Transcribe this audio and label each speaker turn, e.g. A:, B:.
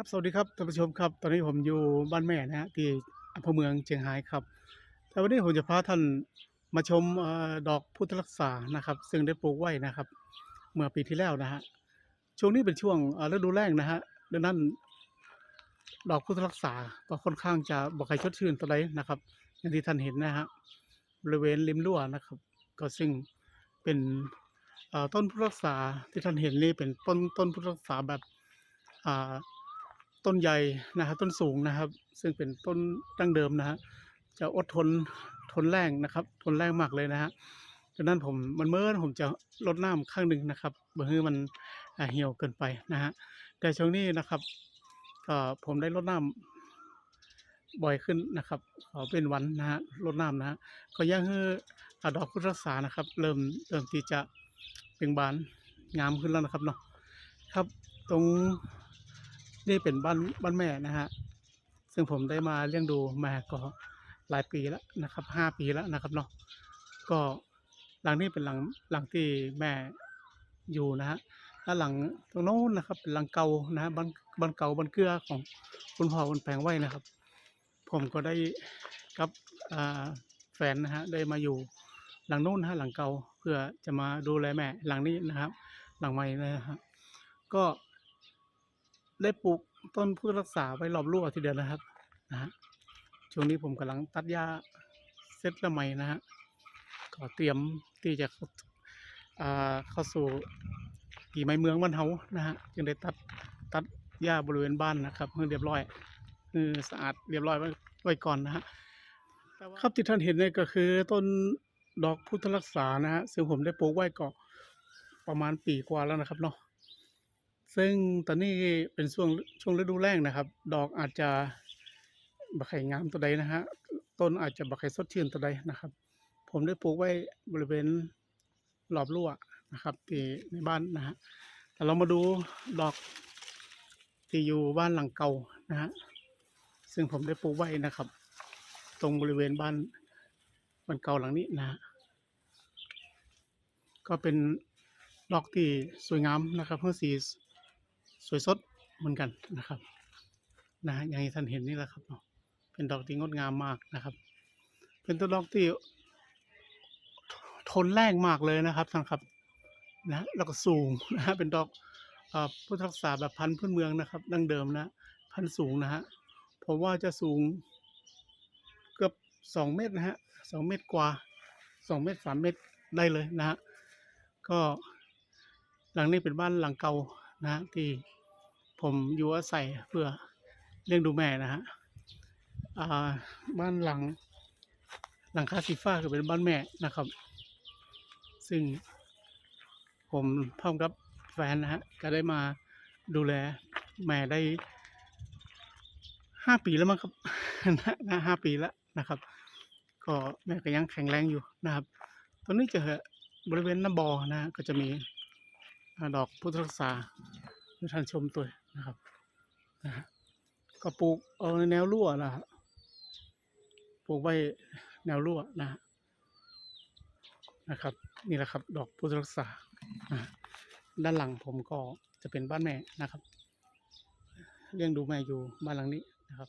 A: ครับสวัสดีครับท่านผู้ชมครับ ตอนนี้ผมอยู่บ้านแม่นะฮะที่อำเภอเมืองเชียงรายครับแต่วันนี้ผมจะพาท่านมาชมดอกพุทธรักษานะครับ ซึ่งได้ปลูกไว้นะครับ เมื่อปีที่แล้วนะฮะช่วงนี้เป็นช่วงฤดูแล้งนะฮะดังนั้น ดอกพุทธรักษาก็ค่อนข้างจะบ่ค่อยชดชื่นเท่าไหร่นะครับ อย่างที่ท่านเห็นนะฮะบริเวณริมรั้วนะครับ ก็ซึ่งเป็นต้นพุทธรักษาที่ท่านเห็นนี่เป็นต้นต้นพุทธรักษาแบบอ่า ต้นใหญ่นะครับต้นสูงนะครับ ซึ่งเป็นต้นดั้งเดิมนะฮะจะอดทนทนแรงนะครับ ทนแรงมากเลยนะฮะดังนั้นผมมันเมื่อผมจะลดน้ำข้างหนึ่งนะครับเพื่อมันเหี่ยวเกินไปนะฮะแต่ช่วงนี้นะครับก็ผมได้ลดน้ำบ่อยขึ้นนะครับขอเป็นวันนะฮะลดน้ำนะฮะก็ยังให้อ่าดอกพุทธรักษานะครับ เริ่มเริ่มที่จะเบ่งบานงามขึ้นแล้วนะครับเนาะครับตรง นี่เป็นบ้านบ้านแม่นะฮะ ซึ่งผมได้มาเลี้ยงดูมาก็หลายปีแล้วนะครับห้าปีแล้วนะครับเนาะ ก็หลังนี้เป็นหลังหลังที่แม่อยู่นะฮะแล้วหลังตรงโน้นนะครับเป็นหลังเก่านะฮะบ้านบ้านเก่าบ้านเกลือของคุณพ่อคุณแปงไว้นะครับ ผมก็ได้กับแฟนนะฮะได้มาอยู่หลังโน้นฮะหลังเก่าเพื่อจะมาดูแลแม่หลังนี้นะครับ หลังใหม่นะฮะก็ ได้ปลูกต้นพืชรักษาไว้รอบรั้วทีเดียวนะครับนะฮะช่วงนี้ผมกำลังตัดหญ้าเซตละใหม่นะฮะก็เตรียมที่จะเข้าเขาสู่ปีใหม่เมืองบ้านเฮานะฮะจึงได้ตัดตัดหญ้าบริเวณบ้านนะครับให้เรียบร้อยคือสะอาดเรียบร้อยไว้ไว้ก่อนนะฮะครับที่ท่านเห็นเนี่ยก็คือต้นดอกพุทธรักษานะฮะซึ่งผมได้ปลูกไว้ก็ประมาณปีกว่าแล้วนะครับเนาะ ซึ่งตอนนี้เป็นช่วงช่วงฤดูแล้งนะครับ ดอกอาจจะบะไข่งามตัวใดนะฮะ ต้นอาจจะบะไข่สดชื่นตัวใดนะครับ ผมได้ปลูกไว้บริเวณรอบรั้วนะครับที่ในบ้านนะฮะแต่เรามาดูดอกที่อยู่บ้านหลังเก่านะฮะ ซึ่งผมได้ปลูกไว้นะครับ ตรงบริเวณบ้านบ้านเก่าหลังนี้นะฮะ ก็เป็นดอกที่สวยงามนะครับเพื่อสี สวยสดเหมือนกันนะครับนะฮะอย่างที่ท่านเห็นนี่แหละครับเนาะเป็นดอกที่งดงามมากนะครับ เป็นต้นดอกที่ทนแรงมากเลยนะครับท่านครับนะแล้วก็สูงนะฮะเป็นดอกอพุทธรักษาแบบพันธุ์พื้นเมืองนะครับ ดั้งเดิมนะพันธุ์สูงนะฮะผมว่าจะสูงเกือบสองเมตรนะฮะสองเมตรกว่าสองเมตรสามเมตรได้เลยนะฮะก็หลังนี้เป็นบ้านหลังเก่า นะฮะที่ผมอยู่อาศัยเพื่อเลี้ยงดูแม่นะฮะบ้านหลังหลังคาสีฟ้าก็เป็นบ้านแม่นะครับ ซึ่งผมพร้อมกับแฟนนะฮะก็ได้มาดูแลแม่ได้ห้าปีแล้วมั้งครับนะห้าปีแล้วนะครับ ก็แม่ก็ยังแข็งแรงอยู่นะครับ ตอนนี้จะบริเวณหน้าบอนะก็จะมี ดอกพุทธรักษาให้ท่านชมตัวนะครับนะฮะก็ปลูกเอาในแนวรั้วนะฮะปลูกไว้แนวรั้วนะฮะนะครับ นี่แหละครับ ดอกพุทธรักษานะฮะด้านหลังผมก็จะเป็นบ้านแม่นะครับ เลี้ยงดูแม่อยู่บ้านหลังนี้นะครับ